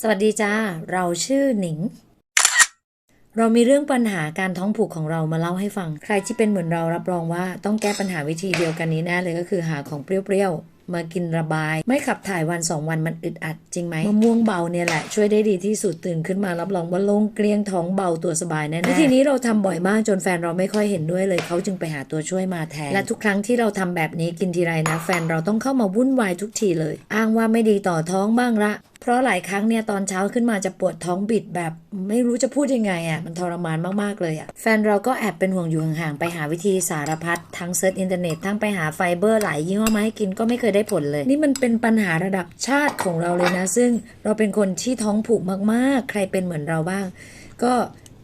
สวัสดีจ้า เราชื่อหนิง เรามีเรื่องปัญหาการท้องผูกของเรามาเล่าให้ฟัง ใครที่เป็นเหมือนเรารับรองว่าต้องแก้ปัญหาวิธีเดียวกันนี้แน่เลยก็คือหาของเปรี้ยวๆ มากินระบาย ไม่ขับถ่ายวันสองวันมันอึดอัดจริงไหมมะม่วงเบาเนี่ยแหละ ช่วยได้ดีที่สุดตื่นขึ้นมารับรองว่าโล่งเกลี้ยงท้องเบาตัวสบายแน่ๆวิธีนี้เราทำบ่อยมากจนแฟนเราไม่ค่อยเห็นด้วยเลยเขาจึงไปหาตัวช่วยมาแทนและทุกครั้งที่เราทำแบบนี้กินทีไรนะ แฟนเราต้องเข้ามาวุ่นวายทุกทีเลย อ้างว่าไม่ดีต่อท้องบ้างละ เพราะหลายครั้งเนี่ยตอนเช้าขึ้นมาจะปวดท้องบิดแบบ ไม่รู้จะพูดยังไงอะ่ะมันทรมานมากๆเลยอะ่ะแฟนเราก็แอบเป็นห่วงอยู่ห่างๆไปหาวิธีสารพัดทั้งเซิร์ชอินเทอร์เน็ตทั้งไปหาไฟเบอร์หลายยี่ห้อมาให้กินก็ไม่เคยได้ผลเลย นี่มันเป็นปัญหาระดับชาติของเราเลยนะ ซึ่งเราเป็นคนที่ท้องผูกมากๆ ใครเป็นเหมือนเราบ้าง ก็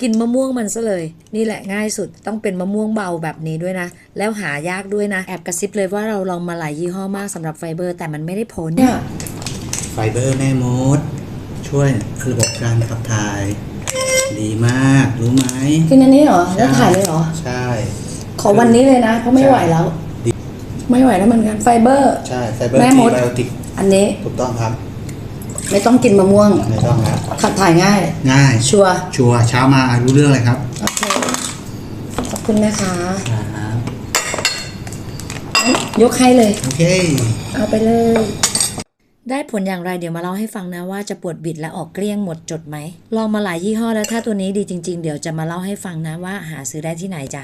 กินมะม่วงมันซะเลย นี่แหละง่ายสุดต้องเป็นมะม่วงเบาแบบนี้ด้วยนะ แล้วหายากด้วยนะ แอบกระซิบเลยว่าเราลองมาหลายยี่ห้อมากสำหรับไฟเบอร์ แต่มันไม่ได้ผลเนี่ย เบอร์แม่มด ช่วยระบบการขับถ่าย ดีมากรู้ไหมกินอันนี้เหรอ แล้วถ่ายเลยเหรอ ใช่ ขอวันนี้เลยนะ เพราะไม่ไหวแล้วดีไม่ไหวแล้วเหมือนกันไฟเบอร์ ใช่ไฟเบอร์แม่ทีมด ไบโอติกอันนี้ ถูกต้องครับ ไม่ต้องกินมะม่วง ไม่ต้องครับ ขับถ่ายง่าย ง่าย ชัวร์ชัวร์เช้ามารู้เรื่องเลยครับโอเค ขอบคุณนะคะ ครับยกให้เลย โอเค เอาไปเลย ได้ผลอย่างไรเดี๋ยวมาเล่าให้ฟังนะว่าจะปวดบิดและออกเกลี้ยงหมดจดไหม ลองมาหลายยี่ห้อแล้วถ้าตัวนี้ดีจริง ๆ เดี๋ยวจะมาเล่าให้ฟังนะว่าหาซื้อได้ที่ไหนจ้ะ